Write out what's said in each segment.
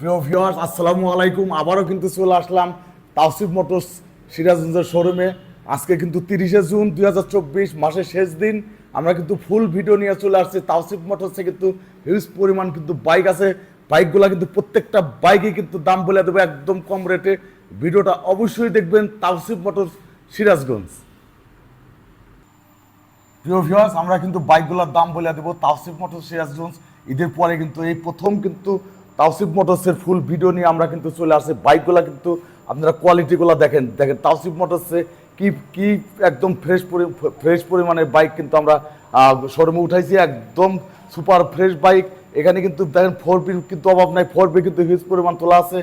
প্রিয় ভিউয়ার্স আসসালামু আলাইকুম। আবারও কিন্তু চলে আসলাম তাওসিফ মোটরস সিরাজগঞ্জের শোরুমে আজকে কিন্তু তিরিশে জুন দুই হাজার চব্বিশ, মাসের শেষ দিন। আমরা কিন্তু ফুল ভিডিও নিয়ে চলে আসছি। তাওসিফ মোটরসে কিন্তু হিউজ পরিমাণ কিন্তু বাইক আছে। বাইকগুলো কিন্তু প্রত্যেকটা বাইকে কিন্তু দাম বলে দেবো একদম কম রেটে ভিডিওটা অবশ্যই দেখবেন তাওসিফ মোটরস সিরাজগঞ্জ। প্রিয় ভিউয়ার্স আমরা কিন্তু বাইকগুলোর দাম বলে দেবো তাওসিফ মোটর সিরাজগঞ্জ। ঈদের পরে কিন্তু এই প্রথম কিন্তু তাওসিফ মোটরসের ফুল ভিডিও নিয়ে আমরা কিন্তু চলে আসছি। বাইকগুলো কিন্তু আপনারা কোয়ালিটিগুলো দেখেন। দেখেন তাওসিফ মোটরসে কি কি একদম ফ্রেশ ফ্রেশ পরিমাণের বাইক কিন্তু আমরা শোরুমে উঠাইছি। একদম সুপার ফ্রেশ বাইক এখানে কিন্তু দেখেন ফোর বি কিন্তু অভাব নাই। ফোর বি কিন্তু হিউজ পরিমাণ তোলা আছে।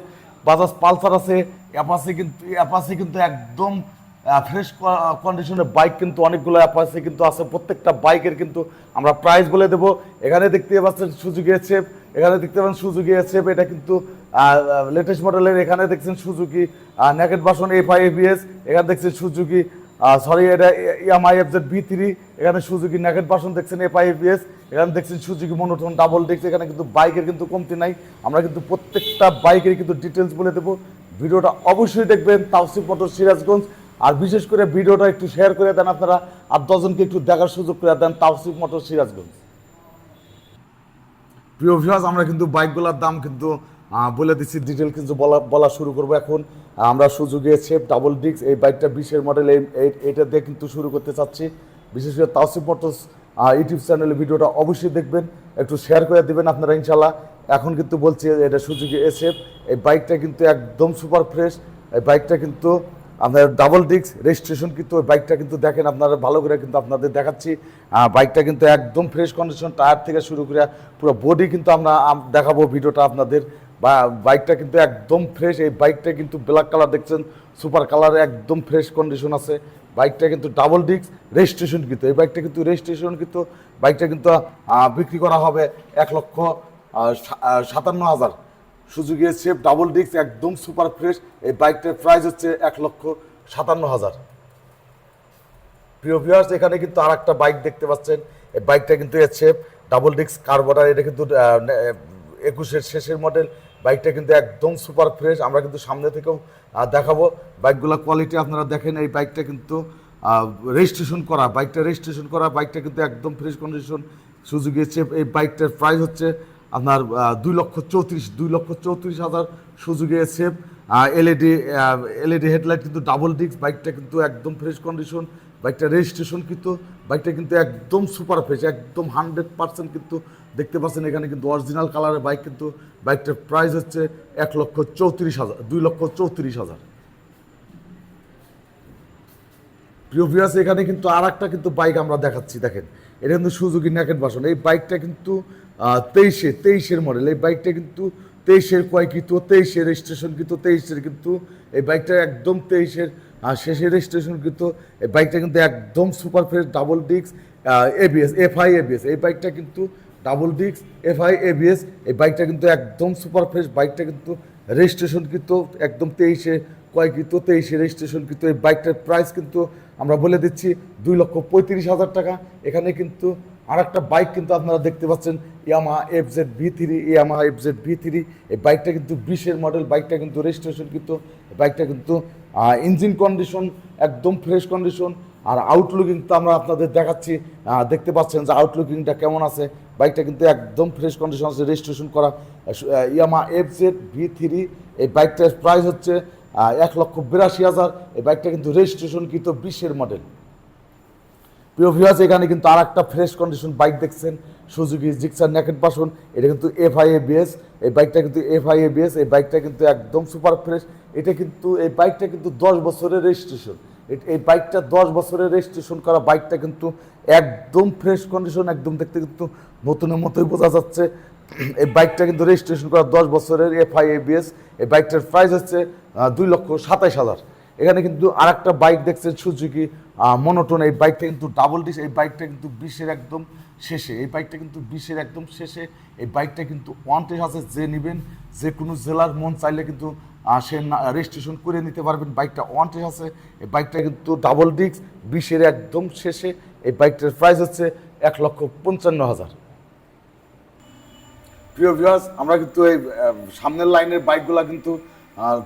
বাজাজ পালসার আছে। অ্যাপাসি কিন্তু অ্যাপাসি কিন্তু একদম ফ্রেশ কন্ডিশনের বাইক কিন্তু অনেকগুলো অ্যাপাসি কিন্তু আছে। প্রত্যেকটা বাইকের কিন্তু আমরা প্রাইস বলে দেবো। এখানে দেখতে পাচ্ছেন সুযোগ এসেপ এখানে দেখতে পাচ্ছেন সুজুকি এসেপ এটা কিন্তু লেটেস্ট মডেলের এখানে দেখছেন Suzuki naked version F I ABS এখানে দেখছেন সুজুকি সরি এটা Yamaha F Z V three এখানে সুজুকি নেকেট বাসন দেখছেন এফ আই এবিএস এখানে দেখছেন সুজুকি মনোটন ডাবল ডিক্স এখানে কিন্তু বাইকের কিন্তু কমতি নাই। আমরা কিন্তু প্রত্যেকটা বাইকের কিন্তু ডিটেলস বলে দেবো। ভিডিওটা অবশ্যই দেখবেন তাওসিফ মোটর সিরাজগঞ্জ। আর বিশেষ করে ভিডিওটা একটু শেয়ার করে দেন আপনারা, আর দশজনকে একটু দেখার সুযোগ করে দেন তাওসিফ মোটর সিরাজগঞ্জ। প্রিয় ভিউয়ার্স আমরা কিন্তু বাইকগুলোর দাম কিন্তু বলে দিচ্ছি ডিটেল কিন্তু বলা বলা শুরু করব এখন। আমরা সুযোগে সেফ ডাবল ডিক্স এই বাইকটা বিশের মডেল এই এইটা দিয়ে কিন্তু শুরু করতে চাচ্ছি। বিশেষ করে তাওসিফ মোটরস ইউটিউব চ্যানেলে ভিডিওটা অবশ্যই দেখবেন, একটু শেয়ার করে দেবেন আপনারা ইনশাল্লাহ এখন কিন্তু বলছি, এটা সুযোগে এসএফ এই বাইকটা কিন্তু একদম সুপার ফ্রেশ এই বাইকটা কিন্তু আপনার ডাবল ডিক্স রেজিস্ট্রেশন কিন্তু ওই বাইকটা কিন্তু দেখেন, আপনারা ভালো করে কিন্তু আপনাদের দেখাচ্ছি। বাইকটা কিন্তু একদম ফ্রেশ কন্ডিশন টায়ার থেকে শুরু করে পুরো বডি কিন্তু আমরা দেখাবো ভিডিওটা আপনাদের। বা বাইকটা কিন্তু একদম ফ্রেশ এই বাইকটা কিন্তু ব্ল্যাক কালার দেখছেন সুপার কালার একদম ফ্রেশ কন্ডিশন আছে। বাইকটা কিন্তু ডাবল ডিক্স রেজিস্ট্রেশন কিন্তু, এই বাইকটা কিন্তু রেজিস্ট্রেশন কিন্তু বাইকটা কিন্তু বিক্রি করা হবে এক লক্ষ সাতান্ন হাজার। সুজুকি সেফ ডাবল ডিক্স একদম সুপার ফ্রেশ এই বাইকটার প্রাইস হচ্ছে এক লক্ষ সাতান্ন হাজার। প্রিয় ভিউয়ার্স এখানে কিন্তু আর একটা বাইক দেখতে পাচ্ছেন। এই বাইকটা কিন্তু এর সেফ ডাবল ডিক্স কার্বোটার এটা কিন্তু একুশের শেষের মডেল বাইকটা কিন্তু একদম সুপার ফ্রেশ আমরা কিন্তু সামনে থেকেও দেখাবো। বাইকগুলো কোয়ালিটি আপনারা দেখেন, এই বাইকটা কিন্তু রেজিস্ট্রেশন করা। বাইকটা রেজিস্ট্রেশন করা। বাইকটা কিন্তু একদম ফ্রেশ কন্ডিশন সুজুকি সেফ এই বাইকটার প্রাইস হচ্ছে আপনার দুই লক্ষ চৌত্রিশ, দুই লক্ষ চৌত্রিশ হাজার সুযোগে সেফ এলইডি এলইডি হেডলাইট কিন্তু ডাবল ডিস্ক বাইকটা কিন্তু একদম ফ্রেশ কন্ডিশন বাইকটা রেজিস্ট্রেশন কিন্তু, বাইকটা কিন্তু একদম সুপার ফ্রেশ একদম হান্ড্রেড পার্সেন্ট কিন্তু দেখতে পাচ্ছেন, এখানে কিন্তু অরিজিনাল কালারের বাইক কিন্তু, বাইকটার প্রাইস হচ্ছে এক লক্ষ চৌত্রিশ হাজার, দুই লক্ষ চৌত্রিশ হাজার। প্রিয় ভিউয়ার্স এখানে কিন্তু আর একটা কিন্তু বাইক আমরা দেখাচ্ছি, দেখেন। এটা কিন্তু সুজুকি ন্যাকেট বাসন এই বাইকটা কিন্তু তেইশে, তেইশের মডেল এই বাইকটা কিন্তু তেইশের কয়কৃত তেইশের রেজিস্ট্রেশন কিন্তু তেইশের কিন্তু, এই বাইকটা একদম তেইশের শেষের রেজিস্ট্রেশন কিন্তু এই বাইকটা কিন্তু একদম super fresh double disc ABS FI ABS এই বাইকটা কিন্তু ডাবল ডিস্ক এফআই এবিএস এই বাইকটা কিন্তু একদম সুপার ফ্রেশ বাইকটা কিন্তু রেজিস্ট্রেশন কিন্তু একদম তেইশে কয়কৃত তেইশে রেজিস্ট্রেশন কিন্তু এই বাইকটার প্রাইস কিন্তু আমরা বলে দিচ্ছি দুই লক্ষ পঁয়ত্রিশ হাজার টাকা। এখানে কিন্তু আর একটা বাইক কিন্তু আপনারা দেখতে পাচ্ছেন Yamaha F Z V three Yamaha F Z V three এই বাইকটা কিন্তু বিশের মডেল বাইকটা কিন্তু রেজিস্ট্রেশন কিন্তু বাইকটা কিন্তু ইঞ্জিন কন্ডিশন একদম ফ্রেশ কন্ডিশন আর আউটলুকিং তো আমরা আপনাদের দেখাচ্ছি দেখতে পাচ্ছেন যে আউটলুকিংটা কেমন আছে। বাইকটা কিন্তু একদম ফ্রেশ কন্ডিশন আছে রেজিস্ট্রেশন করা। Yamaha F Z V three এই বাইকটার প্রাইস হচ্ছে এক লক্ষ বিরাশি হাজার। এই বাইকটা কিন্তু রেজিস্ট্রেশন কিন্তু বিশের মডেল প্রিয় ভিউয়ার্স এখানে কিন্তু আর একটা ফ্রেশ কন্ডিশন বাইক দেখছেন। সুজুকি জিক্সার ন্যাকেট বাসন এটা কিন্তু এফ আই বিএস এই বাইকটা কিন্তু এফ আই বিএস এই বাইকটা কিন্তু একদম সুপার ফ্রেশ এটা কিন্তু, এই বাইকটা কিন্তু দশ বছরের রেজিস্ট্রেশন এই বাইকটা দশ বছরের রেজিস্ট্রেশন করা বাইকটা কিন্তু একদম ফ্রেশ কন্ডিশন একদম দেখতে কিন্তু নতুনের মতোই বোঝা যাচ্ছে। এই বাইকটা কিন্তু রেজিস্ট্রেশন করা দশ বছরের এফ আই বিএস এই বাইকটার প্রাইস হচ্ছে দুই লক্ষ সাতাইশ হাজার। এখানে কিন্তু আর একটা বাইক দেখছেন সুজুকি মনোটন। এই বাইকটা কিন্তু ডাবল ডিস এই বাইকটা কিন্তু বিশ্বের একদম শেষে, এই বাইকটা কিন্তু বিশ্বের একদম শেষে। এই বাইকটা কিন্তু ওয়ান্টেজ আছে, যে নেবেন, যে কোনো জেলার মন চাইলে কিন্তু সে রেজিস্ট্রেশন করে নিতে পারবেন। বাইকটা ওয়ান্টেজ আছে, এই বাইকটা কিন্তু ডাবল ডিস্ক বিশ্বের একদম শেষে। এই বাইকটার প্রাইস হচ্ছে এক লক্ষ পঞ্চান্ন হাজার। প্রিয় ভিউয়ার্স আমরা কিন্তু এই সামনের লাইনের বাইকগুলো কিন্তু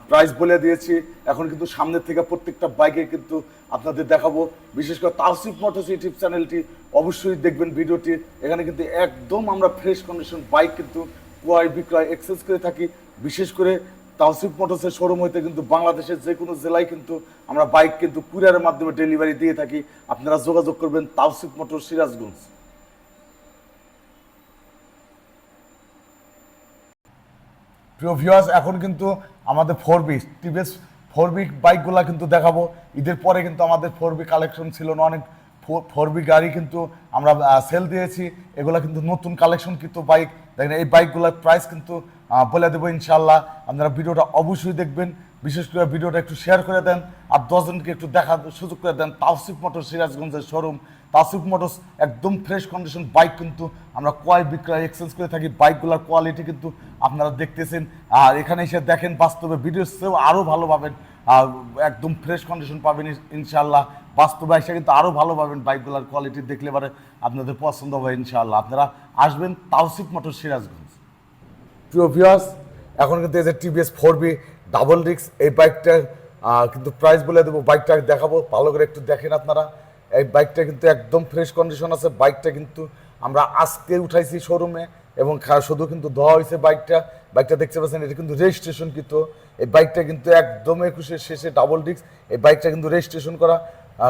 প্রাইস বলে দিয়েছি। এখন কিন্তু সামনের থেকে প্রত্যেকটা বাইকে কিন্তু আপনাদের দেখাবো। বিশেষ করে তাওসিফ মোটরস ইউটিউব চ্যানেলটি অবশ্যই দেখবেন ভিডিওটি। এখানে কিন্তু একদম আমরা ফ্রেশ কন্ডিশন বাইক কিন্তু ক্রয় বিক্রয় এক্সচেঞ্জ করে থাকি। বিশেষ করে তাওসিফ মোটরসের শোরুম হইতে কিন্তু বাংলাদেশের যে কোনো জেলায় কিন্তু আমরা বাইক কিন্তু কুরিয়ারের মাধ্যমে ডেলিভারি দিয়ে থাকি। আপনারা যোগাযোগ করবেন তাওসিফ মোটর সিরাজগঞ্জ প্রিয় ভিউয়ার্স এখন কিন্তু আমাদের four B TVS four B বাইকগুলো কিন্তু দেখাবো। ঈদের পরে কিন্তু আমাদের ফোর বি কালেকশন ছিল না, অনেক ফোর বি গাড়ি কিন্তু আমরা সেল দিয়েছি। এগুলো কিন্তু নতুন কালেকশন কিন্তু বাইক দেখেন, এই বাইকগুলোর প্রাইস কিন্তু বলে দেবো ইনশাল্লাহ আপনারা ভিডিওটা অবশ্যই দেখবেন। বিশেষ করে ভিডিওটা একটু শেয়ার করে দেন। আর দশজনকে একটু দেখার সুযোগ করে দেন। তাওসিফ মোটর সিরাজগঞ্জের শোরুম তাসিফ মোটরস একদম ফ্রেশ কন্ডিশন বাইক কিন্তু আমরা ক্রয় বিক্রয় এক্সচেঞ্জ করে থাকি বাইকগুলোর কোয়ালিটি কিন্তু আপনারা দেখতেছেন। আর এখানে এসে দেখেন বাস্তবে ভিডিওর চেয়েও আরও ভালো পাবেন। একদম ফ্রেশ কন্ডিশন পাবেন ইন- ইনশাল্লাহ বাস্তবে এসে কিন্তু আরও ভালো পাবেন বাইকগুলোর কোয়ালিটি দেখলে পরে আপনাদের পছন্দ হবে ইনশাল্লাহ আপনারা আসবেন তাওসিফ মোটর সিরাজগঞ্জ। প্রিয় ভিউয়ার্স এখন কিন্তু এই যে টিভিএস ফোর বি ডাবল রিক্স এই বাইকটা কিন্তু প্রাইস বলে দেবো বাইকটা দেখাবো, ভালো করে একটু দেখেন আপনারা। এই বাইকটা কিন্তু একদম ফ্রেশ কন্ডিশন আছে। বাইকটা কিন্তু আমরা আজকে উঠাইছি শোরুমে এবং শুধু কিন্তু ধোয়া হয়েছে বাইকটা। বাইকটা দেখতে পাচ্ছেন, এটা কিন্তু রেজিস্ট্রেশন কিন্তু এই বাইকটা কিন্তু একদম একুশের শেষে ডাবল ডিক্স এই বাইকটা কিন্তু রেজিস্ট্রেশন করা।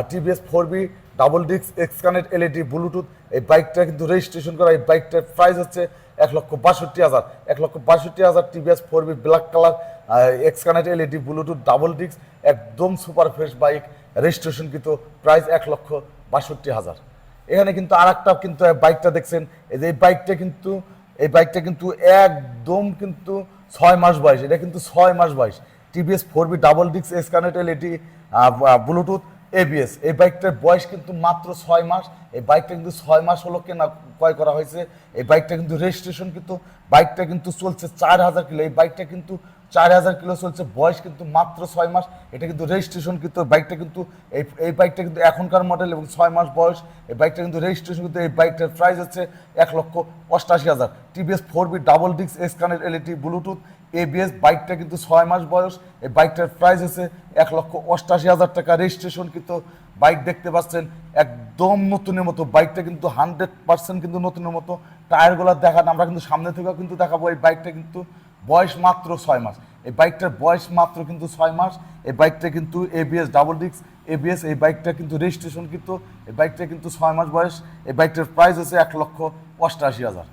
TVS four B double X connect LED Bluetooth এই বাইকটা কিন্তু রেজিস্ট্রেশন করা। এই বাইকটার প্রাইস হচ্ছে এক লক্ষ বাষট্টি হাজার। এক লক্ষ বাষট্টি হাজার TVS four B black colour X connect LED Bluetooth double ডিক্স একদম সুপার ফ্রেশ বাইক রেজিস্ট্রেশন কিন্তু প্রাইস এক লক্ষ বাষট্টি হাজার। এখানে কিন্তু আর একটা কিন্তু বাইকটা দেখছেন, এই যে এই বাইকটা কিন্তু, এই বাইকটা কিন্তু একদম কিন্তু ছয় মাস বয়স, এটা কিন্তু ছয় মাস বয়স। টিভিএস ফোর বি ডাবল ডিক্স এস কানেক্টেল এটি ব্লুটুথ এবিএস এই বাইকটার বয়স কিন্তু মাত্র ছয় মাস, এই বাইকটা কিন্তু ছয় মাস হলো কেনা, ক্রয় করা হয়েছে। এই বাইকটা কিন্তু রেজিস্ট্রেশন কিন্তু বাইকটা কিন্তু চলছে চার হাজার কিলো, এই বাইকটা কিন্তু চার হাজার কিলো চলছে, বয়স কিন্তু মাত্র ছয় মাস। এটা কিন্তু রেজিস্ট্রেশন কিন্তু বাইকটা কিন্তু এই এই বাইকটা কিন্তু এখনকার মডেল এবং ছয় মাস বয়স। এই বাইকটা কিন্তু রেজিস্ট্রেশন কিন্তু এই বাইকটার প্রাইস হচ্ছে এক লক্ষ অষ্টাশি হাজার। টিভিএস ফোর বি ডাবল ডিক্স এস কানের এলইডি ব্লুটুথ এবিএস বাইকটা কিন্তু ছয় মাস বয়স। এই বাইকটার প্রাইস হচ্ছে এক লক্ষ অষ্টাশি হাজার টাকা। রেজিস্ট্রেশন কিন্তু বাইক দেখতে পাচ্ছেন একদম নতুনের মতো। বাইকটা কিন্তু হান্ড্রেড পার্সেন্ট কিন্তু নতুনের মতো। টায়ারগুলো দেখান, আমরা কিন্তু সামনে থেকেও কিন্তু দেখাবো। এই বাইকটা কিন্তু বয়স মাত্র ছয় মাস। এই বাইকটার বয়স মাত্র কিন্তু ছয় মাস, এই বাইকটা কিন্তু এবিএস ডাবল ডিক্স এবিএস এই বাইকটা কিন্তু রেজিস্ট্রেশন কিন্তু, এই বাইকটা কিন্তু ছয় মাস বয়স, এই বাইকটার প্রাইস হচ্ছে এক লক্ষ অষ্টাশি হাজার।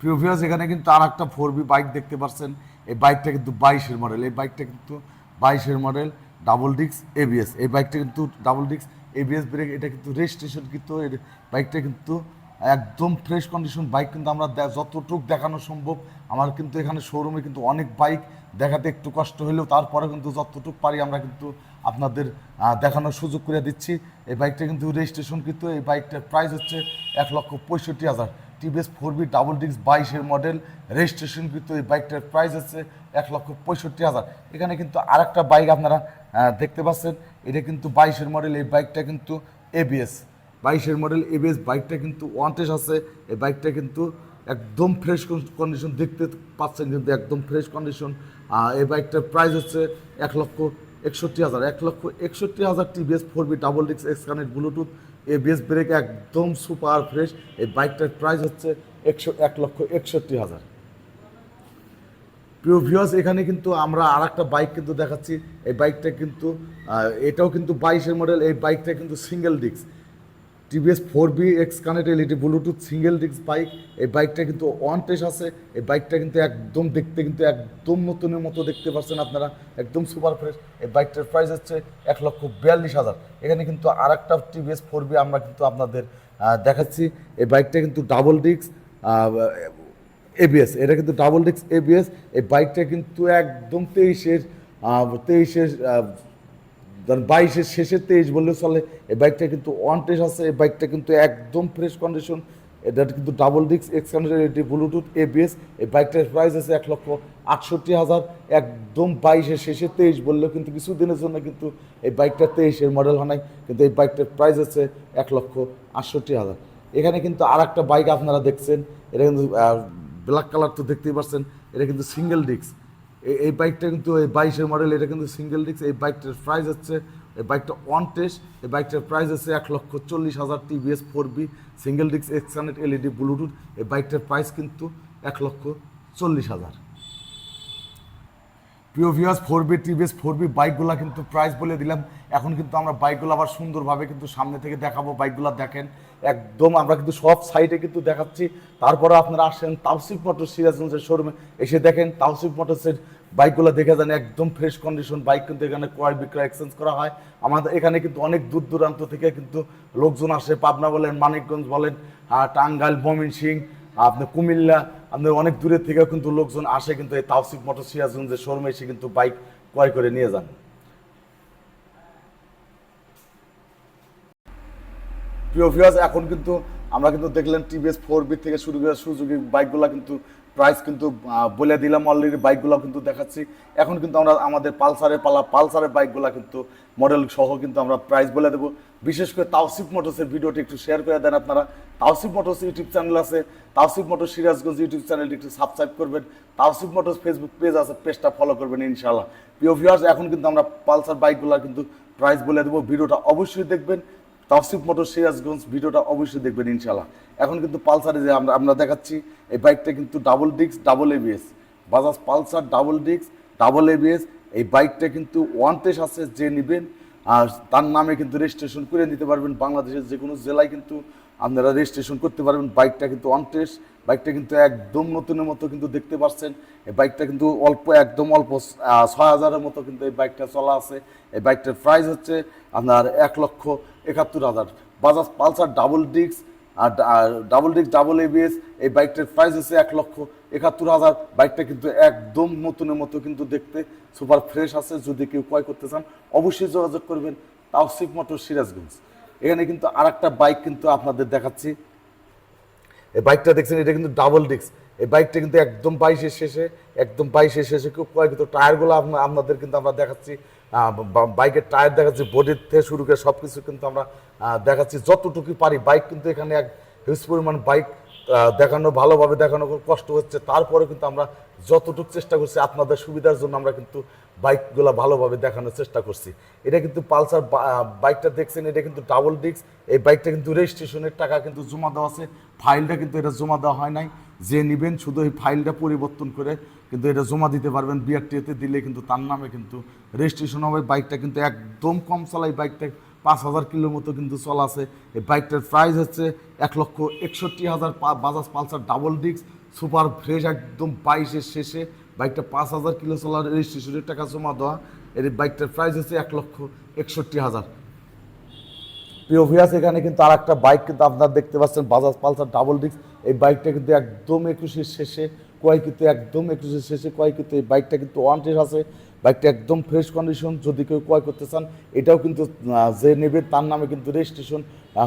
প্রিভিয়াস এখানে কিন্তু আর একটা ফোর বি বাইক দেখতে পাচ্ছেন। এই বাইকটা কিন্তু বাইশের মডেল এই বাইকটা কিন্তু বাইশের মডেল ডাবল ডিক্স এবিএস এই বাইকটা কিন্তু ডাবল ডিক্স এবিএস ব্রেক এটা কিন্তু রেজিস্ট্রেশন কিন্তু বাইকটা কিন্তু একদম ফ্রেশ কন্ডিশন বাইক কিন্তু আমরা যতটুক দেখানো সম্ভব, আমার কিন্তু এখানে শোরুমে কিন্তু অনেক বাইক দেখাতে একটু কষ্ট হলেও তারপরে কিন্তু যতটুক পারি আমরা কিন্তু আপনাদের দেখানোর সুযোগ করে দিচ্ছি। এই বাইকটা কিন্তু রেজিস্ট্রেশন কিন্তু এই বাইকটার প্রাইস হচ্ছে এক লক্ষ পঁয়ষট্টি হাজার। টিভিএস ফোর বি ডাবল ডিক্স বাইশের মডেল রেজিস্ট্রেশন কিন্তু এই বাইকটার প্রাইস হচ্ছে এক লক্ষ পঁয়ষট্টি হাজার। এখানে কিন্তু আরেকটা বাইক আপনারা দেখতে পাচ্ছেন, এটা কিন্তু বাইশের মডেল এই বাইকটা কিন্তু এবিএস বাইশের মডেল এবিএস বাইকটা কিন্তু ওয়ান্টেস আছে। এই বাইকটা কিন্তু একদম ফ্রেশ কন্ডিশন দেখতে পাচ্ছেন কিন্তু একদম ফ্রেশ কন্ডিশন এই বাইকটার প্রাইস হচ্ছে এক লক্ষ একষট্টি হাজার। এক লক্ষ একষট্টি হাজার টিভিএস ফোর বি ডাবল ডিক্স X connect Bluetooth ABS brake একদম সুপার ফ্রেশ এই বাইকটার প্রাইস হচ্ছে একশো এক লক্ষ একষট্টি হাজার। প্রিয় ভিউয়ার্স এখানে কিন্তু আমরা আর একটা বাইক কিন্তু দেখাচ্ছি। এই বাইকটা কিন্তু এটাও কিন্তু বাইশের মডেল এই বাইকটা কিন্তু single disc TVS four B X connect, LED, Bluetooth, single disc, bike, এই বাইকটা কিন্তু ওয়ান টেস আছে। এই বাইকটা কিন্তু একদম দেখতে কিন্তু একদম নতুনের মতো দেখতে পাচ্ছেন আপনারা, একদম সুপার ফ্রেশ এই বাইকটার প্রাইস হচ্ছে এক লক্ষ বিয়াল্লিশ হাজার। এখানে কিন্তু আর একটা টিভিএস ফোর বি আমরা কিন্তু আপনাদের দেখাচ্ছি। এই বাইকটা কিন্তু ডাবল ডিস্ক এবিএস এটা কিন্তু ডাবল ডিস্ক এবিএস এই বাইকটা কিন্তু একদম তেইশের তেইশের ধরেন বাইশের শেষে তেইশ বললে চলে, এই বাইকটা কিন্তু ওয়ান টেস আছে, এই বাইকটা কিন্তু একদম ফ্রেশ কন্ডিশন এটা কিন্তু ডাবল ডিস্ক এটি ব্লুটুথ এবিএস এই বাইকটার প্রাইস আছে এক লক্ষ আটষট্টি হাজার, একদম বাইশের শেষে তেইশ বললেও কিন্তু কিছুদিনের জন্য কিন্তু এই বাইকটা তেইশের মডেল হয় নাই, কিন্তু এই বাইকটার প্রাইস আছে এক লক্ষ আটষট্টি হাজার। এখানে কিন্তু আর একটা বাইক আপনারা দেখছেন, এটা কিন্তু ব্ল্যাক কালার তো দেখতেই পাচ্ছেন, এটা কিন্তু সিঙ্গেল ডিস্ক এই বাইকটা কিন্তু এই বাইশের মডেল এটা কিন্তু সিঙ্গেল ডিস্ক এই বাইকটার প্রাইস হচ্ছে, এই বাইকটা ওয়ান টেস্ট এই বাইকটার প্রাইস হচ্ছে এক লক্ষ চল্লিশ হাজার TVS four B single disc hundred LED Bluetooth এই বাইকটার প্রাইস কিন্তু এক লক্ষ চল্লিশ হাজার। প্রিয় viewers four B TVS four B বাইকগুলো কিন্তু প্রাইস বলে দিলাম। এখন কিন্তু আমরা বাইকগুলো আবার সুন্দরভাবে কিন্তু সামনে থেকে দেখাবো। বাইকগুলো দেখেন, একদম আমরা কিন্তু সব সাইডে কিন্তু দেখাচ্ছি। তারপরে আপনারা আসেন তাওসিফ মোটর সিরাজগঞ্জের শোরুমে এসে দেখেন তাওসিফ মোটরসের বাইকগুলো দেখে যান, একদম ফ্রেশ কন্ডিশন বাইক কিন্তু এখানে ক্রয় বিক্রয় এক্সচেঞ্জ করা হয়। আমাদের এখানে কিন্তু অনেক দূর দূরান্ত থেকে কিন্তু লোকজন আসে। পাবনা বলেন, মানিকগঞ্জ বলেন টাঙ্গাইল ময়মনসিং আপনি কুমিল্লা আপনার অনেক দূরের থেকে কিন্তু লোকজন আসে কিন্তু এই তাওসিফ মোটর সিরাজগঞ্জের শোরুমে এসে কিন্তু বাইক ক্রয় করে নিয়ে যান। প্রিয় ভিউয়ার্স এখন কিন্তু আমরা কিন্তু দেখলেন টিভিএস ফোর বি থেকে শুরু করে সুযোগী বাইকগুলো কিন্তু প্রাইস কিন্তু বলে দিলাম অলরেডি বাইকগুলো কিন্তু দেখাচ্ছি। এখন কিন্তু আমরা আমাদের পালসারের পালা, পালসারের বাইকগুলো কিন্তু মডেল সহ কিন্তু আমরা প্রাইস বলে দেবো। বিশেষ করে তাওসিফ মোটরসের ভিডিওটি একটু শেয়ার করে দেন আপনারা। তাওসিফ মোটরস ইউটিউব চ্যানেল আছে। তাওসিফ মোটর সিরাজগঞ্জ ইউটিউব চ্যানেলটি একটু সাবস্ক্রাইব করবেন। তাওসিফ মোটরস ফেসবুক পেজ আছে পেজটা ফলো করবেন ইনশাল্লাহ প্রিয় ভিউয়ার্স এখন কিন্তু আমরা পালসার বাইকগুলো কিন্তু প্রাইস বলে দেবো। ভিডিওটা অবশ্যই দেখবেন। তাওসিফ মোটর সিরাজগঞ্জ, ভিডিওটা অবশ্যই দেখবেন ইনশাল্লাহ এখন কিন্তু পালসারে যে আমরা আমরা দেখাচ্ছি, এই বাইকটা কিন্তু double disc double ABS Bajaj Pulsar double disc double ABS এই বাইকটা কিন্তু ওয়ান টেস আছে, যে নেবেন, আর তার নামে কিন্তু রেজিস্ট্রেশন করে নিতে পারবেন বাংলাদেশের যে কোনো জেলায় কিন্তু আপনারা রেজিস্ট্রেশন করতে পারবেন। বাইকটা কিন্তু ওয়ান টেস্ট বাইকটা কিন্তু একদম নতুনের মতো কিন্তু দেখতে পাচ্ছেন। এই বাইকটা কিন্তু অল্প, একদম অল্প ছয় হাজারের মতো কিন্তু এই বাইকটা চলা আছে। এই বাইকটার প্রাইস হচ্ছে আপনার এক লক্ষ একাত্তর হাজার। বাজাজ পালসার ডাবল ডিস্ক আর ডাবল ডিস্ক ডাবল এবিএস এই বাইকটার প্রাইস হচ্ছে এক লক্ষ একাত্তর হাজার। বাইকটা কিন্তু একদম নতুনের মতো কিন্তু দেখতে। সুপার ফ্রেশ আছে, যদি কেউ ক্রয় করতে চান, অবশ্যই যোগাযোগ করবেন। তাওসিফ মোটর সিরাজগঞ্জ। এখানে কিন্তু আর একটা বাইক কিন্তু আপনাদের দেখাচ্ছি। এই বাইকটা দেখছেন, এটা কিন্তু ডাবল ডিস্ক। এই বাইকটা কিন্তু একদম বাইশের শেষে, একদম বাইশের শেষে খুব কয় কিন্তু টায়ারগুলো আপনাদের কিন্তু আমরা দেখাচ্ছি। বাইকের টায়ার দেখাচ্ছি, বডির থেকে শুরু করে সব কিছু কিন্তু আমরা দেখাচ্ছি। যতটুকু পারি, বাইক কিন্তু এখানে এক হিউজ পরিমাণ বাইক দেখানো, ভালোভাবে দেখানো কষ্ট হচ্ছে। তারপরে কিন্তু আমরা যতটুকু চেষ্টা করছি, আপনাদের সুবিধার জন্য আমরা কিন্তু বাইকগুলো ভালোভাবে দেখানোর চেষ্টা করছি। এটা কিন্তু পালসার বাইকটা দেখছেন, এটা কিন্তু ডাবল ডিস্ক। এই বাইকটা কিন্তু রেজিস্ট্রেশনের টাকা কিন্তু জমা দেওয়া আছে। ফাইলটা কিন্তু এটা জমা দেওয়া হয় নাই। যে নেবেন শুধু এই ফাইলটা পরিবর্তন করে কিন্তু এটা জমা দিতে পারবেন। বিআরটিএতে দিলে কিন্তু তার নামে কিন্তু রেজিস্ট্রেশন হবে। বাইকটা কিন্তু একদম কম চলাই বাইকটা পাঁচ হাজার কিলোর মতো কিন্তু চলা আছে। এই বাইকটার প্রাইস হচ্ছে এক লক্ষ একষট্টি হাজার Bajaj Pulsar double disc super fresh একদম বাইশের শেষে। বাইকটা পাঁচ হাজার কিলো চলার রেজিস্ট্রেশনের টাকা জমা দেওয়া। এর বাইকটার প্রাইস হচ্ছে এক লক্ষ একষট্টি হাজার। প্রিয় ভিয়াস এখানে কিন্তু আর একটা বাইক কিন্তু আপনার দেখতে পাচ্ছেন বাজাজ পালসার ডাবল ডিস্ক এই বাইকটা কিন্তু একদম একুশের শেষে কয় কিন্তু একদম একুশের শেষে কয় কিন্তু এই বাইকটা কিন্তু ওয়ান টেস্ট আছে। বাইকটা একদম ফ্রেশ কন্ডিশন যদি কেউ ক্রয় করতে চান, এটাও কিন্তু যে নেবে তার নামে কিন্তু রেজিস্ট্রেশন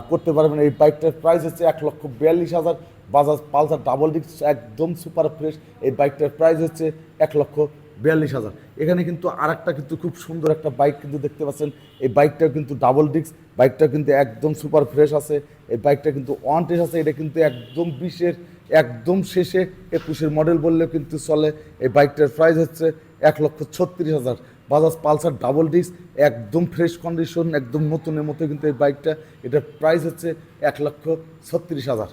করতে পারবেন। এই বাইকটার প্রাইস হচ্ছে এক লক্ষ বিয়াল্লিশ হাজার। বাজাজ পালসার ডাবল ডিস্ক একদম সুপার ফ্রেশ এই বাইকটার প্রাইস হচ্ছে এক লক্ষ বিয়াল্লিশ হাজার। এখানে কিন্তু আর একটা কিন্তু খুব সুন্দর একটা বাইক কিন্তু দেখতে পাচ্ছেন। এই বাইকটাও কিন্তু ডাবল ডিস্ক বাইকটা কিন্তু একদম সুপার ফ্রেশ আছে। এই বাইকটা কিন্তু ওয়ান টেস আছে। এটা কিন্তু একদম বিশের, একদম শেষে একুশের মডেল বললেও কিন্তু চলে। এই বাইকটার প্রাইস হচ্ছে এক লক্ষ ছত্রিশ হাজার। বাজাজ পালসার ডাবল ডিস্ক একদম ফ্রেশ কন্ডিশন একদম নতুনের মতো কিন্তু এই বাইকটা এটার প্রাইস হচ্ছে এক লক্ষ ছত্রিশ হাজার।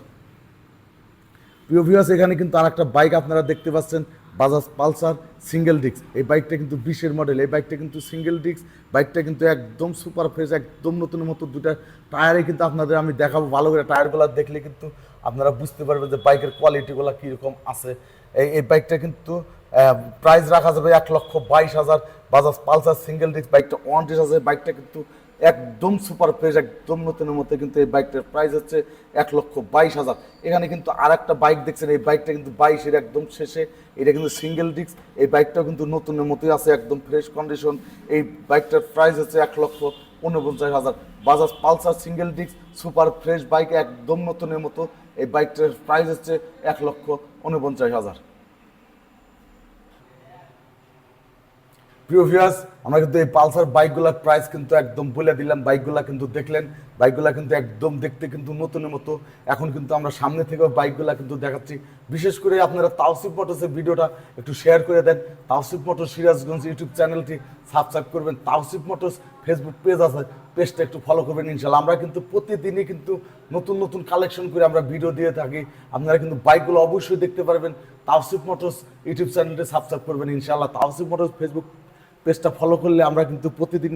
প্রিয় ভিউয়ার্স এখানে কিন্তু আর একটা বাইক আপনারা দেখতে পাচ্ছেন বাজাজ পালসার সিঙ্গেল ডিস্ক এই বাইকটা কিন্তু বিশের মডেল এই বাইকটা কিন্তু সিঙ্গেল ডিস্ক বাইকটা কিন্তু একদম সুপার ফ্রেশ একদম নতুনের মতো দুটা টায়ারে কিন্তু আপনাদের আমি দেখাবো, ভালো করে টায়ারগুলো দেখলে কিন্তু আপনারা বুঝতে পারবেন যে বাইকের কোয়ালিটিগুলো কীরকম আছে। এই বাইকটা কিন্তু প্রাইস রাখা যাবে এক লক্ষ বাইশ হাজার। বাজাজ পালসার সিঙ্গেল ডিস্ক বাইকটা ডিস আছে বাইকটা কিন্তু একদম সুপার ফ্রেশ একদম নতুনের মধ্যে কিন্তু এই বাইকটার প্রাইস হচ্ছে এক লক্ষ বাইশ হাজার। এখানে কিন্তু আর একটা বাইক দেখছেন, এই বাইকটা কিন্তু বাইশের একদম শেষে। এটা কিন্তু সিঙ্গেল ডিস্ক এই বাইকটাও কিন্তু নতুনের মতোই আছে, একদম ফ্রেশ কন্ডিশন এই বাইকটার প্রাইস হচ্ছে এক লক্ষ উনপঞ্চাশ হাজার। Bajaj Pulsar single disc super fresh bike একদম নতুনের মতো। এই বাইকটার প্রাইস হচ্ছে এক লক্ষ উনপঞ্চাশ হাজার। প্রিয় ভিউয়ার্স আমরা কিন্তু এই পালসার বাইকগুলোর প্রাইস কিন্তু একদম বলে দিলাম বাইকগুলা কিন্তু দেখলেন, বাইকগুলা কিন্তু একদম দেখতে কিন্তু নতুনের মতো। এখন কিন্তু আমরা সামনে থেকেও বাইকগুলা কিন্তু দেখাচ্ছি। বিশেষ করে আপনারা তাওসিফ মোটরসের ভিডিওটা একটু শেয়ার করে দেন। তাওসিফ মোটর সিরাজগঞ্জ ইউটিউব চ্যানেলটি সাবস্ক্রাইব করবেন। তাওসিফ মোটরস ফেসবুক পেজ আছে পেজটা একটু ফলো করবেন ইনশাল্লাহ। আমরা কিন্তু প্রতিদিনই কিন্তু নতুন নতুন কালেকশন করে আমরা ভিডিও দিয়ে থাকি। আপনারা কিন্তু বাইকগুলো অবশ্যই দেখতে পারবেন। তাওসিফ মোটরস ইউটিউব চ্যানেলটি সাবস্ক্রাইব করবেন ইনশাল্লাহ। তাওসিফ মোটরস ফেসবুক পেজটা ফলো করলে আমরা কিন্তু প্রতিদিন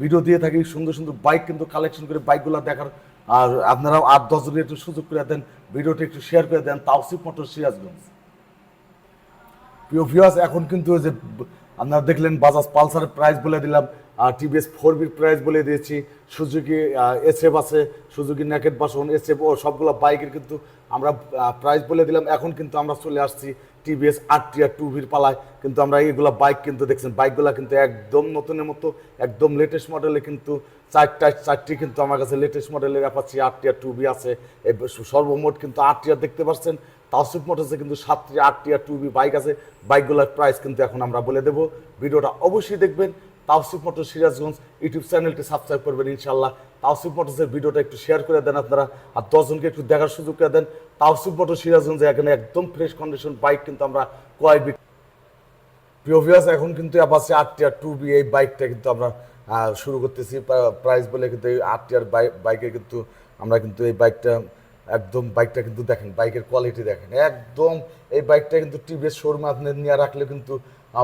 ভিডিও দিয়ে থাকি, সুন্দর সুন্দর বাইক কিন্তু কালেকশন করে বাইকগুলো দেখার। আর আপনারাও আট, দশ জনের একটু সুযোগ করে দেন ভিডিওটা একটু শেয়ার করে দেন তাওসিফ মোটর সিরাজগঞ্জ। প্রিয় ভিউয়ার্স এখন কিন্তু যে আপনারা দেখলেন বাজাজ পালসারের প্রাইস বলে দিলাম, আর টিভিএস ফোর বির প্রাইস বলে দিয়েছি সুজুকি এস এফ আছে Suzuki naked version S F ও সবগুলো বাইকের কিন্তু আমরা প্রাইস বলে দিলাম। এখন কিন্তু আমরা চলে আসছি TVS R T R two ভির পালায়। কিন্তু আমরা এইগুলো বাইক কিন্তু দেখছেন। বাইকগুলো কিন্তু একদম নতুনের মতো, একদম লেটেস্ট মডেলে কিন্তু চারটা, চারটি কিন্তু আমার কাছে লেটেস্ট মডেলের অ্যাপাচি টি বি আছে সর্বমোট কিন্তু আর দেখতে পাচ্ছেন তাওসিফ মোটরসে কিন্তু সাতটি আটটি আর বি বাইক আছে। বাইকগুলোর প্রাইস কিন্তু এখন আমরা বলে দেবো। ভিডিওটা অবশ্যই দেখবেন। তাওসিফ মোটর সিরাজগঞ্জ ইউটিউব চ্যানেলটি সাবস্ক্রাইব করবেন ইনশাল্লাহ তাওসিফ মোটরসের ভিডিওটা একটু শেয়ার করে দেন আপনারা, আর দশজনকে একটু দেখার সুযোগ করে দেন। তাওসিফ মোটর সিরাজগঞ্জে এখানে একদম ফ্রেশ কন্ডিশন বাইক কিন্তু আমরা ক্রয় বিক্রি প্রিয় এখন কিন্তু অ্যাপাচি আর টি বি এই বাইকটা কিন্তু আমরা শুরু করতেছি। প্রাইস বলে কিন্তু এই আর বাইকে কিন্তু আমরা কিন্তু এই বাইকটা একদম বাইকটা কিন্তু দেখেন বাইকের কোয়ালিটি দেখেন। একদম এই বাইকটা কিন্তু টিভিএস শোরুমে আপনি নিয়ে রাখলে কিন্তু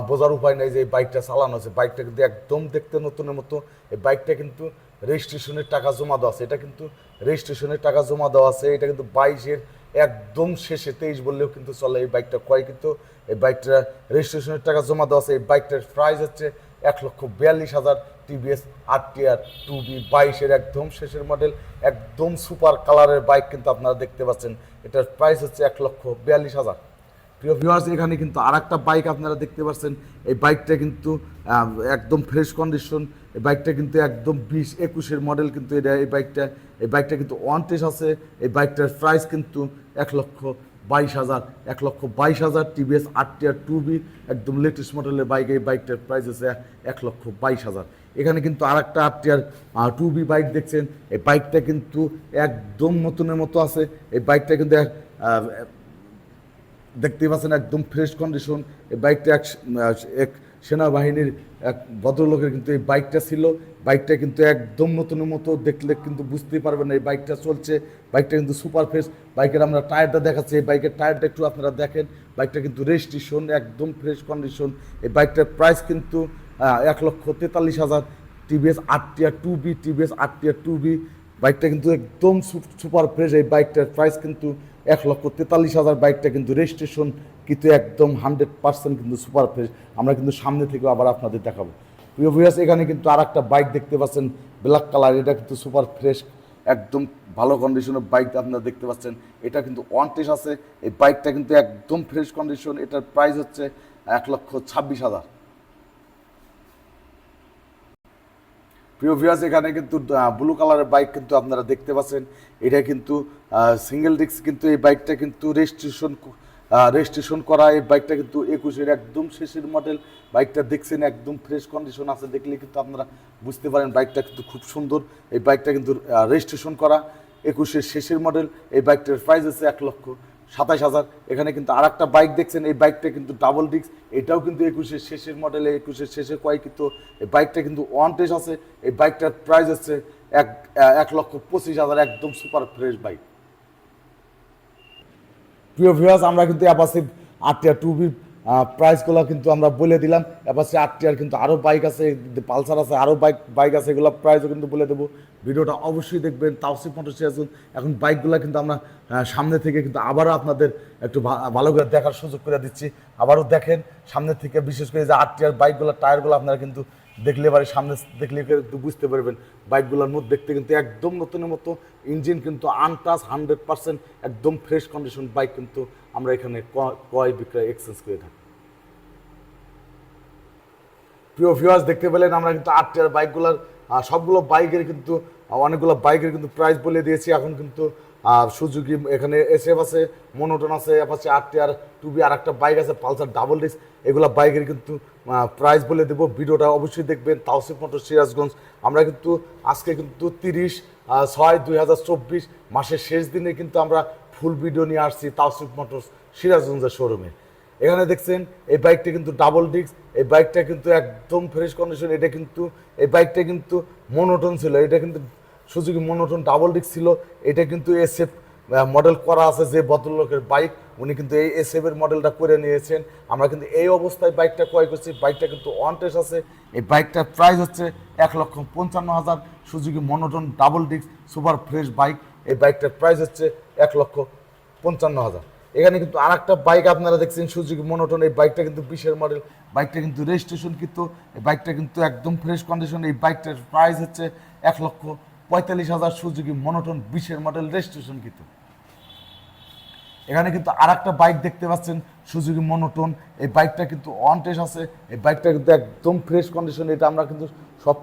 বোঝার উপায় নেই যে এই বাইকটা চালানো আছে। বাইকটা কিন্তু একদম দেখতে নতুনের মতো। এই বাইকটা কিন্তু রেজিস্ট্রেশনের টাকা জমা দেওয়া আছে। এটা কিন্তু রেজিস্ট্রেশনের টাকা জমা দেওয়া আছে। এটা কিন্তু বাইশের একদম শেষে তেইশ বললেও কিন্তু চলে এই বাইকটা। ক্রয় কিন্তু? এই বাইকটা রেজিস্ট্রেশনের টাকা জমা দেওয়া আছে। এই বাইকটার প্রাইস হচ্ছে এক লক্ষ বিয়াল্লিশ হাজার TVS R T R two B বাইশের একদম শেষের মডেল একদম সুপার কালারের বাইক কিন্তু আপনারা দেখতে পাচ্ছেন। এটার প্রাইস হচ্ছে এক লক্ষ বিয়াল্লিশ হাজার। প্রিয় ভিউয়ার্স এখানে কিন্তু আর একটা বাইক আপনারা দেখতে পাচ্ছেন। এই বাইকটা কিন্তু একদম ফ্রেশ কন্ডিশন এই বাইকটা কিন্তু একদম বিশ একুশের মডেল কিন্তু এটা, এই বাইকটা এই বাইকটা কিন্তু ওয়ান আছে। এই বাইকটার প্রাইস কিন্তু এক লক্ষ বাইশ হাজার, এক লক্ষ বাইশ হাজার টিভিএস আর টি বি একদম লেটেস্ট মডেলের বাইক এই বাইকটার প্রাইস আছে এক লক্ষ বাইশ হাজার। এখানে কিন্তু আর একটা আর টি বি বাইক দেখছেন। এই বাইকটা কিন্তু একদম নতুনের মতো আছে। এই বাইকটা কিন্তু দেখতেই পাচ্ছেন একদম ফ্রেশ কন্ডিশন এই বাইকটা এক এক সেনাবাহিনীর এক ভদ্রলোকের কিন্তু এই বাইকটা ছিল। বাইকটা কিন্তু একদম নতুনের মতো দেখলে কিন্তু বুঝতেই পারবেন এই বাইকটা চলছে। বাইকটা কিন্তু সুপার ফ্রেশ বাইকের আমরা টায়ারটা দেখাচ্ছি। এই বাইকের টায়ারটা একটু আপনারা দেখেন। বাইকটা কিন্তু রেজিস্ট্রেশন একদম ফ্রেশ কন্ডিশন এই বাইকটার প্রাইস কিন্তু এক লক্ষ তেতাল্লিশ হাজার। TVS R T B TVS R two B বাইকটা কিন্তু একদম সুপার ফ্রেশ এই বাইকটার প্রাইস কিন্তু এক লক্ষ তেতাল্লিশ হাজার বাইকটা কিন্তু রেজিস্ট্রেশন কিন্তু একদম হান্ড্রেড পার্সেন্ট কিন্তু সুপার ফ্রেশ আমরা কিন্তু সামনে থেকে আবার আপনাদের দেখাবো। প্রিয় এখানে কিন্তু আর একটা বাইক দেখতে পাচ্ছেন ব্ল্যাক কালার এটা কিন্তু সুপার ফ্রেশ একদম ভালো কন্ডিশনের বাইক আপনারা দেখতে পাচ্ছেন। এটা কিন্তু ওয়ান টেস আছে, এই বাইকটা কিন্তু একদম ফ্রেশ কন্ডিশন এটার প্রাইস হচ্ছে এক লক্ষ ছাব্বিশ হাজার। প্রিয় ভিউয়ার্স এখানে কিন্তু ব্লু কালারের বাইক কিন্তু আপনারা দেখতে পাচ্ছেন। এটা কিন্তু সিঙ্গেল ডিস্ক কিন্তু এই বাইকটা কিন্তু রেজিস্ট্রেশন রেজিস্ট্রেশন করা। এই বাইকটা কিন্তু একুশের একদম শেষের মডেল বাইকটা দেখছেন, একদম ফ্রেশ কন্ডিশন আছে দেখলে কিন্তু আপনারা বুঝতে পারেন বাইকটা কিন্তু খুব সুন্দর। এই বাইকটা কিন্তু রেজিস্ট্রেশন করা, একুশের শেষের মডেল এই বাইকটার প্রাইস আছে এক লক্ষ। সাতাশ হাজার। এখানে কিন্তু আর একটা বাইক দেখছেন, এই বাইকটা কিন্তু ডাবল ডিক্স এটাও কিন্তু একুশের শেষের মডেলে একুশের শেষের কয় কিন্তু এই বাইকটা কিন্তু ওয়ান টেস আছে। এই বাইকটার প্রাইস হচ্ছে এক এক লক্ষ পঁচিশ হাজার, একদম সুপার ফ্রেশ বাইক প্রিয় ভিউয়ার্স আমরা কিন্তু অ্যাপাসিভ আটটা, টু বি প্রাইসগুলো কিন্তু আমরা বলে দিলাম। এবার সে আটটি আর কিন্তু আরও বাইক আছে, পালসার আছে আরও বাইক বাইক আছে, এগুলো প্রাইসও কিন্তু বলে দেবো। ভিডিওটা অবশ্যই দেখবেন, তাওসিফ মোটর আসুন। এখন বাইকগুলো কিন্তু আমরা সামনে থেকে কিন্তু আবারও আপনাদের একটু ভালো করে দেখার সুযোগ করে দিচ্ছি। আবারও দেখেন, সামনে থেকে বিশেষ করে যে আটটিয়ার বাইকগুলো টায়ারগুলো আপনারা কিন্তু দেখলে এবারে সামনে দেখলে বুঝতে পারবেন। বাইকগুলোর মধ্যে দেখতে কিন্তু একদম নতুনের মতো ইঞ্জিন কিন্তু আনটাচ হান্ড্রেড পার্সেন্ট একদম ফ্রেশ কন্ডিশন বাইক কিন্তু আমরা এখানে ক- ক্রয় বিক্রয় এক্সচেঞ্জ করে থাকি। প্রিয় ভিউয়ার্স দেখতে পেলেন আমরা কিন্তু আটটার বাইকগুলোর সবগুলো বাইকের কিন্তু, অনেকগুলো বাইকের কিন্তু প্রাইস বলে দিয়েছি। এখন কিন্তু আর সুজুকি এখানে এসএফ আছে, মনোটন আছে Apache R T R two B আর একটা বাইক আছে, পালসার ডাবল ডিস্ক। এগুলো বাইকের কিন্তু প্রাইস বলে দেবো। ভিডিওটা অবশ্যই দেখবেন, তাওসিফ মোটর সিরাজগঞ্জ। আমরা কিন্তু আজকে কিন্তু তিরিশ ছয় দুই হাজার চব্বিশ মাসের শেষ দিনে কিন্তু আমরা ফুল ভিডিও নিয়ে আসছি তাওসিফ মোটরস সিরাজগঞ্জের শোরুমে এখানে দেখছেন, এই বাইকটা কিন্তু ডাবল ডিস্ক এই বাইকটা কিন্তু একদম ফ্রেশ কন্ডিশন এটা কিন্তু, এই বাইকটা কিন্তু মনোটন ছিল, এটা কিন্তু সুযোগী মনোটন ডাবল ডিস্ক ছিল। এটা কিন্তু এসএফ মডেল করা আছে যে ভদ্রলোকের বাইক উনি কিন্তু এই এসএফ এর মডেলটা করে নিয়েছেন। আমরা কিন্তু এই অবস্থায় বাইকটা ক্রয় করছি। বাইকটা কিন্তু অন টেস্ট আছে। এই বাইকটার প্রাইস হচ্ছে এক লক্ষ পঞ্চান্ন হাজার। Suzuki monotone double disc super fresh bike এই বাইকটার প্রাইস হচ্ছে এক লক্ষ পঞ্চান্ন হাজার। এখানে কিন্তু আর একটা বাইক আপনারা দেখছেন সুজুকি মনোটন এই বাইকটা কিন্তু বিশের মডেল বাইকটা কিন্তু রেজিস্ট্রেশন কিন্তু এই বাইকটা কিন্তু একদম ফ্রেশ কন্ডিশন এই বাইকটার প্রাইস হচ্ছে এক লক্ষ পঁয়তাল্লিশ হাজার সুযোগী মনোটন বিশের মডেল রেজিস্ট্রেশন কিন্তু। এখানে কিন্তু আর একটা বাইক দেখতে পাচ্ছেন, সুজুকি মনোটন। এই বাইকটা কিন্তু অন টেস্ট আছে। এই বাইকটা কিন্তু একদম ফ্রেশ কন্ডিশন এটা আমরা কিন্তু সব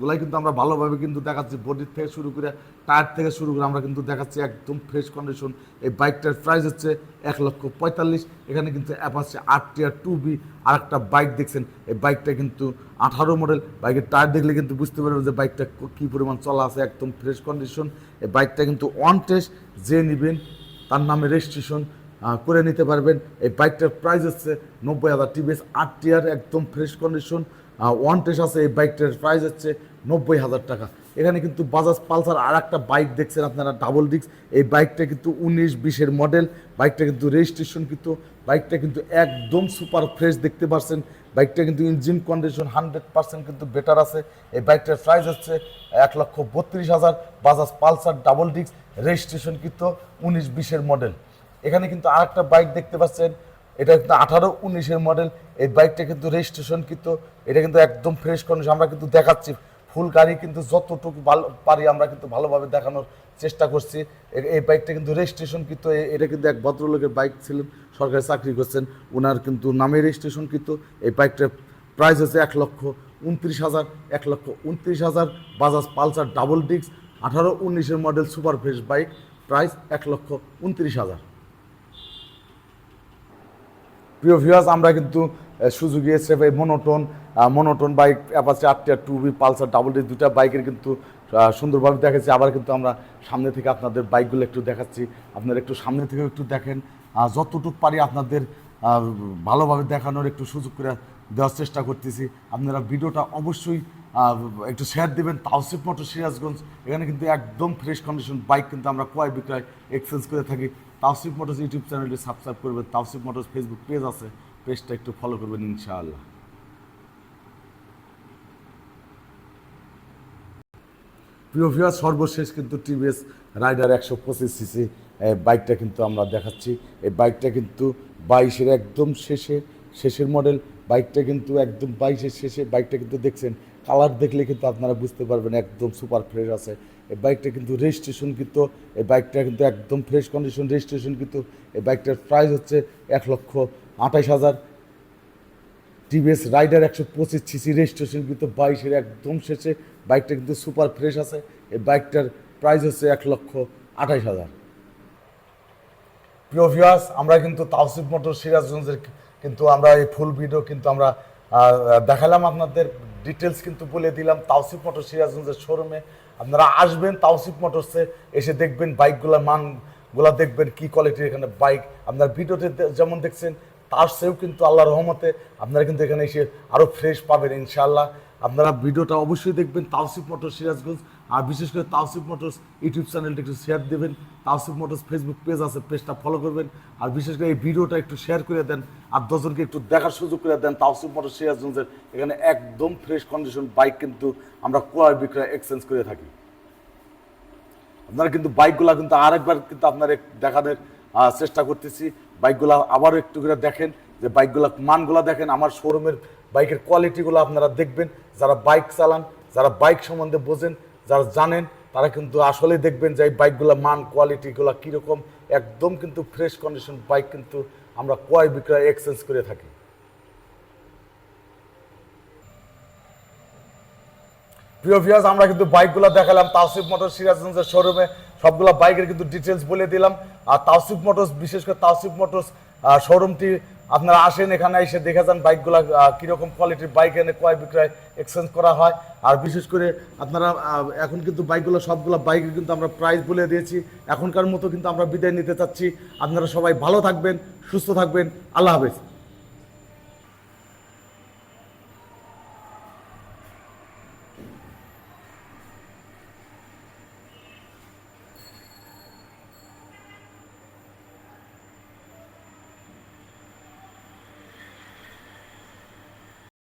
গুলাই কিন্তু আমরা ভালোভাবে কিন্তু দেখাচ্ছি। বডির থেকে শুরু করে টায়ার থেকে শুরু করে আমরা কিন্তু দেখাচ্ছি একদম ফ্রেশ কন্ডিশন এই বাইকটার প্রাইস হচ্ছে এক লক্ষ পঁয়তাল্লিশ। এখানে কিন্তু Apache R T R two B আর একটা বাইক দেখছেন। এই বাইকটা কিন্তু আঠারো মডেল বাইকের টায়ার দেখলে কিন্তু বুঝতে পারবেন যে বাইকটা কী পরিমাণ চলা আছে, একদম ফ্রেশ কন্ডিশন এই বাইকটা কিন্তু অন টেস্ট যে নেবেন তার নামে রেজিস্ট্রেশন করে নিতে পারবেন। এই বাইকটার প্রাইস হচ্ছে নব্বই হাজার টিভিএস আট টিয়ার একদম ফ্রেশ কন্ডিশন ওয়ান টেস্ট আছে, এই বাইকটার প্রাইস হচ্ছে নব্বই হাজার টাকা। এখানে কিন্তু বাজাজ পালসার আর একটা বাইক দেখছেন আপনারা ডাবল ডিস্ক এই বাইকটা কিন্তু উনিশ, বিশের মডেল বাইকটা কিন্তু রেজিস্ট্রেশন কিন্তু বাইকটা কিন্তু একদম সুপার ফ্রেশ দেখতে পাচ্ছেন বাইকটা কিন্তু ইঞ্জিন কন্ডিশন হান্ড্রেড পার্সেন্ট কিন্তু বেটার আছে। এই বাইকটার প্রাইস হচ্ছে এক লক্ষ বত্রিশ হাজার। Bajaj Pulsar double disc registration কিন্তু উনিশ বিশের মডেল এখানে কিন্তু আরেকটা বাইক দেখতে পাচ্ছেন। এটা কিন্তু আঠারো উনিশের মডেল এই বাইকটা কিন্তু রেজিস্ট্রেশন কিন্তু এটা কিন্তু একদম ফ্রেশ কন্ডিশন আমরা কিন্তু দেখাচ্ছি। ফুল গাড়ি কিন্তু যতটুকু ভালো পারি আমরা কিন্তু ভালোভাবে দেখানোর চেষ্টা করছি। এই বাইকটা কিন্তু রেজিস্ট্রেশন কিন্তু এটা কিন্তু এক ভদ্রলোকের বাইক ছিলেন, সরকারি চাকরি করছেন। ওনার কিন্তু নামে রেজিস্ট্রেশন কিন্তু এই বাইকটার প্রাইস হচ্ছে এক লক্ষ উনত্রিশ হাজার, এক লক্ষ উনত্রিশ হাজার। বাজাজ পালসার ডাবল ডিস্ক আঠারো উনিশের model super fresh bike price এক লক্ষ উনত্রিশ হাজার। প্রিয় ভিউয়ার্স আমরা কিন্তু সুযোগী এসএফ এই মনোটন মনোটন বাইক অ্যাপাচি আটটা two B Pulsar double D দুটা বাইকের কিন্তু সুন্দরভাবে দেখাচ্ছি। আবার কিন্তু আমরা সামনে থেকে আপনাদের বাইকগুলো একটু দেখাচ্ছি। আপনারা একটু সামনে থেকে একটু দেখেন। যতটুকু পারি আপনাদের ভালোভাবে দেখানোর একটু সুযোগ করে দেওয়ার চেষ্টা করতেছি। আপনারা ভিডিওটা অবশ্যই একটু শেয়ার দেবেন তাওসিফ মোটর সিরাজগঞ্জ এখানে কিন্তু একদম ফ্রেশ কন্ডিশন বাইক কিন্তু আমরা ক্রয় বিক্রয় এক্সচেঞ্জ করে থাকি। তাওসিফ মোটরস ইউটিউব চ্যানেলটি সাবস্ক্রাইব করবেন তাওসিফ মোটরস ফেসবুক পেজ আছে পেজটা একটু ফলো করবেন ইনশাআল্লাহ। প্রিয় ভিউয়ার সর্বশেষ কিন্তু টিভিএস রাইডার একশো পঁচিশ সিসি বাইকটা কিন্তু আমরা দেখাচ্ছি। এই বাইকটা কিন্তু বাইশের একদম শেষে, শেষের মডেল বাইকটা কিন্তু একদম বাইশের শেষে বাইকটা কিন্তু দেখছেন, কালার দেখলে কিন্তু আপনারা বুঝতে পারবেন একদম সুপার ফ্রেশ আছে। এই বাইকটা কিন্তু রেজিস্ট্রেশন কিন্তু এই বাইকটা কিন্তু একদম ফ্রেশ কন্ডিশন রেজিস্ট্রেশন কিন্তু এই বাইকটার প্রাইস হচ্ছে এক লক্ষ আঠাশ হাজার। টিভিএস রাইডার একশো পঁচিশ সিসি রেজিস্ট্রেশন কিন্তু বাইশের একদম শেষে বাইকটা কিন্তু সুপার ফ্রেশ আছে। এই বাইকটার প্রাইস হচ্ছে এক লক্ষ আঠাশ হাজার। প্রিয় ভিউয়ার্স আমরা কিন্তু তাওসিফ মোটর সিরাজগঞ্জের কিন্তু আমরা এই ফুল ভিডিও কিন্তু আমরা দেখালাম আপনাদের ডিটেলস কিন্তু বলে দিলাম। তাওসিফ মোটর সিরাজগঞ্জের শোরুমে আপনারা আসবেন তাওসিফ মোটরসে এসে দেখবেন বাইকগুলোর মানগুলা দেখবেন কি কোয়ালিটির এখানে বাইক আপনার ভিডিওতে যেমন দেখছেন, তার সেও কিন্তু আল্লাহর রহমতে আপনারা কিন্তু এখানে এসে আরও ফ্রেশ পাবেন, ইনশাআল্লাহ। আপনারা ভিডিওটা অবশ্যই দেখবেন তাওসিফ মোটর সিরাজগঞ্জ আর বিশেষ করে তাওসিফ মোটরস ইউটিউব চ্যানেলটা একটু শেয়ার দেবেন। তাওসিফ মোটরস ফেসবুক পেজ আছে পেজটা ফলো করবেন। আর বিশেষ করে এই ভিডিওটা একটু শেয়ার করে দেন আর দশজনকে একটু দেখার সুযোগ করে দেন তাওসিফ মোটর সিরাজগঞ্জের। এখানে একদম ফ্রেশ কন্ডিশন বাইক কিন্তু আমরা ক্রয় বিক্রয় এক্সচেঞ্জ করে থাকি। আপনারা কিন্তু বাইকগুলা কিন্তু আরেকবার কিন্তু আপনার দেখানোর চেষ্টা করতেছি। বাইকগুলা আবারও একটু করে দেখেন যে বাইকগুলা মানগুলা দেখেন। আমার শোরুমের বাইকের কোয়ালিটিগুলো আপনারা দেখবেন। যারা বাইক চালান, যারা বাইক সম্বন্ধে বোঝেন যারা জানেন, তারা কিন্তু আসলে দেখবেন যে এই বাইকগুলো মান কোয়ালিটিগুলো কীরকম। একদম কিন্তু ফ্রেশ কন্ডিশন বাইক কিন্তু আমরা ক্রয় বিক্রয় এক্সচেঞ্জ করে থাকি। প্রিয় ভিউয়ার্স আমরা কিন্তু বাইকগুলো দেখালাম তাওসিফ মোটর সিরাজগঞ্জের শোরুমে সবগুলো বাইকের কিন্তু ডিটেলস বলে দিলাম। আর তাওসিফ মোটরস বিশেষ করে তাওসিফ মোটরস শোরুমটি আপনারা আসেন এখানে এসে দেখে যান বাইকগুলা কীরকম কোয়ালিটির বাইক এনে ক্রয় বিক্রয় এক্সচেঞ্জ করা হয়। আর বিশেষ করে আপনারা এখন কিন্তু বাইকগুলো, সবগুলো বাইকের কিন্তু আমরা প্রাইস বলে দিয়েছি। এখনকার মতো কিন্তু আমরা বিদায় নিতে চাচ্ছি। আপনারা সবাই ভালো থাকবেন, সুস্থ থাকবেন। আল্লাহ হাফেজ।